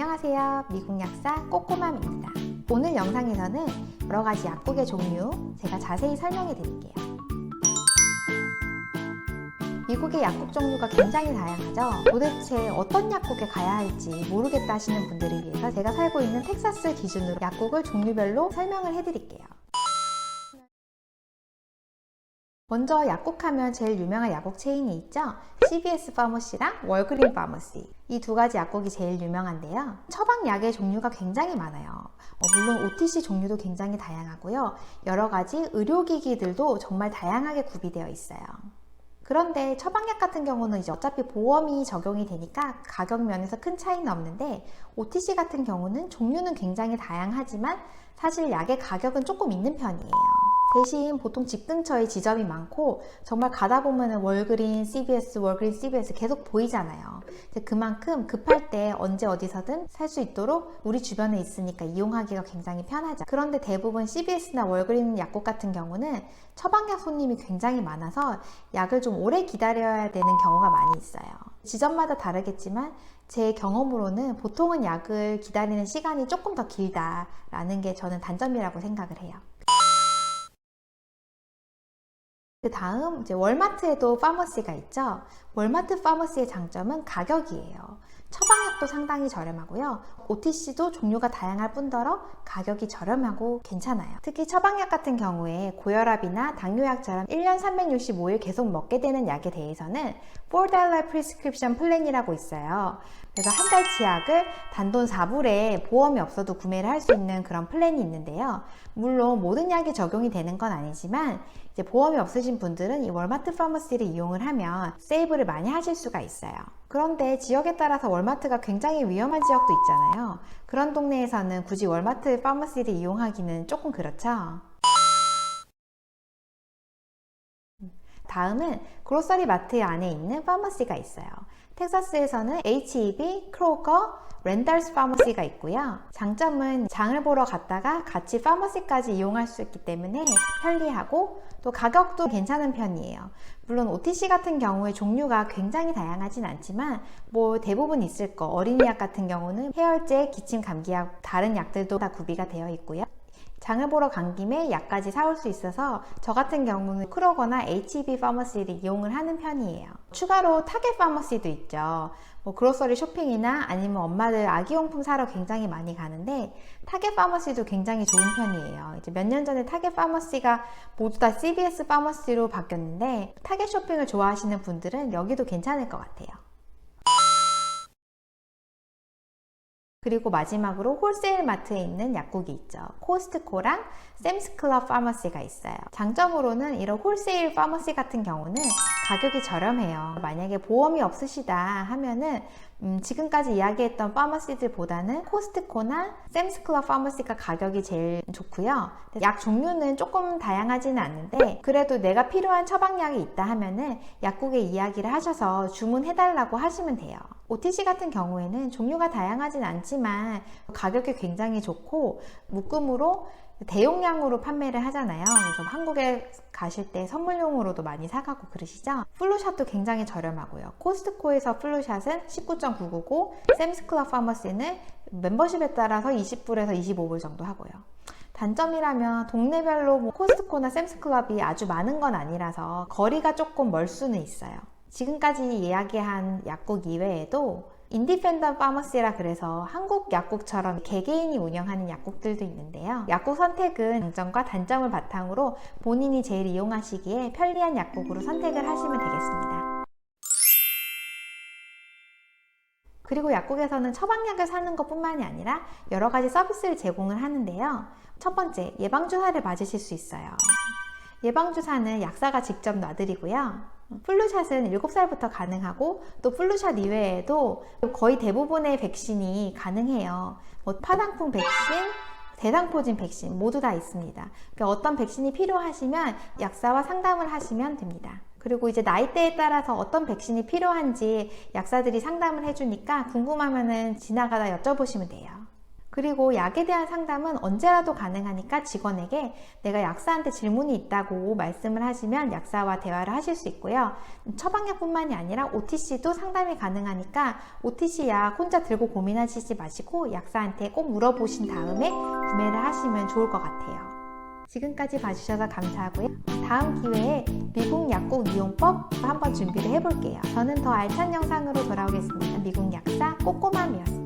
안녕하세요. 미국 약사 꼬꼬맘입니다. 오늘 영상에서는 여러 가지 약국의 종류 제가 자세히 설명해 드릴게요. 미국의 약국 종류가 굉장히 다양하죠. 도대체 어떤 약국에 가야 할지 모르겠다 하시는 분들을 위해서 제가 살고 있는 텍사스 기준으로 약국을 종류별로 설명을 해 드릴게요. 먼저 약국하면 제일 유명한 약국 체인이 있죠. CVS 파머시랑 월그린 파머시. 이 두 가지 약국이 제일 유명한데요. 처방약의 종류가 굉장히 많아요. 어, 물론 OTC 종류도 굉장히 다양하고요. 여러 가지 의료기기들도 정말 다양하게 구비되어 있어요. 그런데 처방약 같은 경우는 이제 어차피 보험이 적용이 되니까 가격 면에서 큰 차이는 없는데 OTC 같은 경우는 종류는 굉장히 다양하지만 사실 약의 가격은 조금 있는 편이에요. 대신 보통 집 근처에 지점이 많고 정말 가다 보면 월그린, CVS, 월그린, CVS 계속 보이잖아요. 그만큼 급할 때 언제 어디서든 살 수 있도록 우리 주변에 있으니까 이용하기가 굉장히 편하죠. 그런데 대부분 CVS나 월그린 약국 같은 경우는 처방약 손님이 굉장히 많아서 약을 좀 오래 기다려야 되는 경우가 많이 있어요. 지점마다 다르겠지만 제 경험으로는 보통은 약을 기다리는 시간이 조금 더 길다라는 게 저는 단점이라고 생각을 해요. 그 다음 이제 월마트에도 파머시가 있죠. 월마트 파머시의 장점은 가격이에요. 처방약도 상당히 저렴하고요. OTC도 종류가 다양할 뿐더러 가격이 저렴하고 괜찮아요. 특히 처방약 같은 경우에 고혈압이나 당뇨약처럼 1년 365일 계속 먹게 되는 약에 대해서는 $4 프리스크립션 플랜이라고 있어요. 그래서 한 달치 약을 단돈 4불에 보험이 없어도 구매를 할 수 있는 그런 플랜이 있는데요. 물론 모든 약이 적용이 되는 건 아니지만 이제 보험이 없으신 분들은 이 월마트 파머시를 이용을 하면 세이브를 많이 하실 수가 있어요. 그런데 지역에 따라서 월마트가 굉장히 위험한 지역도 있잖아요. 그런 동네에서는 굳이 월마트 파머시를 이용하기는 조금 그렇죠. 다음은 그로서리 마트 안에 있는 파머시가 있어요. 텍사스에서는 HEB, 크로거, 렌달스 파머시가 있고요. 장점은 장을 보러 갔다가 같이 파머시까지 이용할 수 있기 때문에 편리하고 또 가격도 괜찮은 편이에요. 물론 OTC 같은 경우에 종류가 굉장히 다양하진 않지만 뭐 대부분 있을 거 어린이 약 같은 경우는 해열제, 기침 감기약 다른 약들도 다 구비가 되어 있고요. 장을 보러 간 김에 약까지 사올 수 있어서 저 같은 경우는 크로거나 HEB 파머시를 이용을 하는 편이에요. 추가로 타겟 파머시도 있죠. 뭐 그로서리 쇼핑이나 아니면 엄마들 아기용품 사러 굉장히 많이 가는데 타겟 파머시도 굉장히 좋은 편이에요. 이제 몇 년 전에 타겟 파머시가 모두 다 CVS 파머시로 바뀌었는데 타겟 쇼핑을 좋아하시는 분들은 여기도 괜찮을 것 같아요. 그리고 마지막으로 홀세일 마트에 있는 약국이 있죠. 코스트코랑 샘스클럽 파머시가 있어요. 장점으로는 이런 홀세일 파머시 같은 경우는 가격이 저렴해요. 만약에 보험이 없으시다 하면은 음, 지금까지 이야기했던 파머시들보다는 코스트코나 샘스클럽 파머시가 가격이 제일 좋고요. 약 종류는 조금 다양하지는 않는데 그래도 내가 필요한 처방약이 있다 하면은 약국에 이야기를 하셔서 주문해달라고 하시면 돼요. OTC 같은 경우에는 종류가 다양하진 않지만 가격이 굉장히 좋고 묶음으로 대용량으로 판매를 하잖아요. 그래서 한국에 가실 때 선물용으로도 많이 사가고 그러시죠. 플루샷도 굉장히 저렴하고요. 코스트코에서 플루샷은 19.999, 샘스클럽 파머시는 멤버십에 따라서 20불에서 25불 정도 하고요. 단점이라면 동네별로 뭐 코스트코나 샘스클럽이 아주 많은 건 아니라서 거리가 조금 멀 수는 있어요. 지금까지 이야기한 약국 이외에도 인디펜던 파머시라 그래서 한국 약국처럼 개개인이 운영하는 약국들도 있는데요. 약국 선택은 장점과 단점을 바탕으로 본인이 제일 이용하시기에 편리한 약국으로 선택을 하시면 되겠습니다. 그리고 약국에서는 처방약을 사는 것 뿐만이 아니라 여러 가지 서비스를 제공을 하는데요. 첫 번째, 예방주사를 맞으실 수 있어요. 예방주사는 약사가 직접 놔드리고요. 플루샷은 7살부터 가능하고 또 플루샷 이외에도 거의 대부분의 백신이 가능해요. 뭐 파당풍 백신, 대상포진 백신 모두 다 있습니다. 그러니까 어떤 백신이 필요하시면 약사와 상담을 하시면 됩니다. 그리고 이제 나이대에 따라서 어떤 백신이 필요한지 약사들이 상담을 해주니까 궁금하면은 지나가다 여쭤보시면 돼요. 그리고 약에 대한 상담은 언제라도 가능하니까 직원에게 내가 약사한테 질문이 있다고 말씀을 하시면 약사와 대화를 하실 수 있고요. 처방약뿐만이 아니라 OTC도 상담이 가능하니까 OTC 약 혼자 들고 고민하시지 마시고 약사한테 꼭 물어보신 다음에 구매를 하시면 좋을 것 같아요. 지금까지 봐주셔서 감사하고요. 다음 기회에 미국 약국 이용법 한번 준비를 해볼게요. 저는 더 알찬 영상으로 돌아오겠습니다. 미국 약사 꼬꼬맘이었습니다.